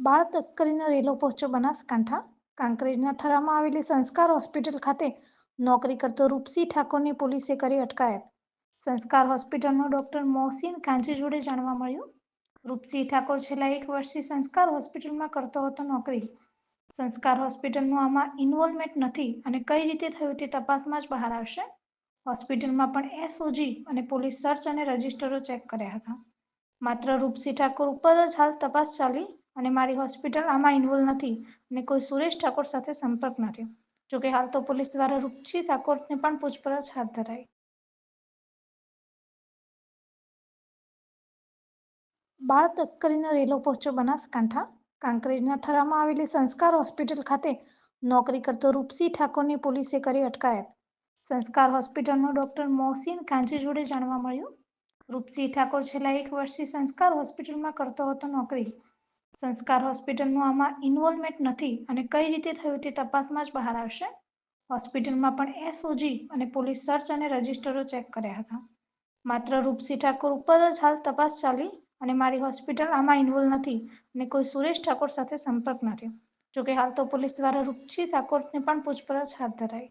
બાળ તસ્કરીનો રેલો પહોંચ્યો બનાસકાંઠા. કાંકરેજના થરામાં આવેલી સંસ્કાર હોસ્પિટલ ખાતે નોકરી કરતો રૂપસી ઠાકોરની પોલીસે કરી અટકાયત. સંસ્કાર હોસ્પિટલનો ડોક્ટર મોહસીન કાંજી જોડે જાણવા મળ્યું. રૂપસી ઠાકોર છેલ્લા એક વર્ષથી સંસ્કાર હોસ્પિટલમાં કરતો હતો નોકરી. સંસ્કાર હોસ્પિટલનું આમાં ઇન્વોલ્વમેન્ટ નથી અને કઈ રીતે થયું તે તપાસમાં જ બહાર આવશે. હોસ્પિટલમાં પણ એસઓજી અને પોલીસ સર્ચ અને રજિસ્ટરો ચેક કર્યા હતા. માત્ર રૂપસી ઠાકોર ઉપર જ હાલ તપાસ ચાલી અને મારી હોસ્પિટલ આમાં ઇન્વોલ્વ નથી અને કોઈ સુરેશ ઠાકોર સાથે સંપર્ક નથી. જોકે હાલ તો પોલીસ દ્વારા રૂપસી ઠાકોરને પણ પૂછપરછ હાથ ધરાઈ. બાળ તસ્કરીનો રેલો પહોંચ્યો બનાસકાંઠા, કાંકરેજના થરામાં આવેલી સંસ્કાર હોસ્પિટલ ખાતે નોકરી કરતો રૂપસી ઠાકોરની પોલીસે કરી અટકાયત. સંસ્કાર હોસ્પિટલનો ડોક્ટર મોહસીન કાંજી જોડે જાણવા મળ્યું. રૂપસી ઠાકોર છેલ્લા એક વર્ષથી સંસ્કાર હોસ્પિટલમાં કરતો હતો નોકરી. સંસ્કાર હોસ્પિટલનું આમાં ઇન્વોલ્વમેન્ટ નથી અને કઈ રીતે થયું તે તપાસમાં જ બહાર આવશે? હોસ્પિટલમાં પણ એસઓજી અને પોલીસ સર્ચ અને રજિસ્ટરો ચેક કર્યા હતા. માત્ર રૂપસી ઠાકોર ઉપર જ હાલ તપાસ ચાલી અને મારી હોસ્પિટલ આમાં ઇન્વોલ્વ નથી અને કોઈ સુરેશ ઠાકોર સાથે સંપર્ક નથી. જોકે હાલ તો પોલીસ દ્વારા રૂપસી ઠાકોરને પણ પૂછપરછ હાથ ધરાઈ.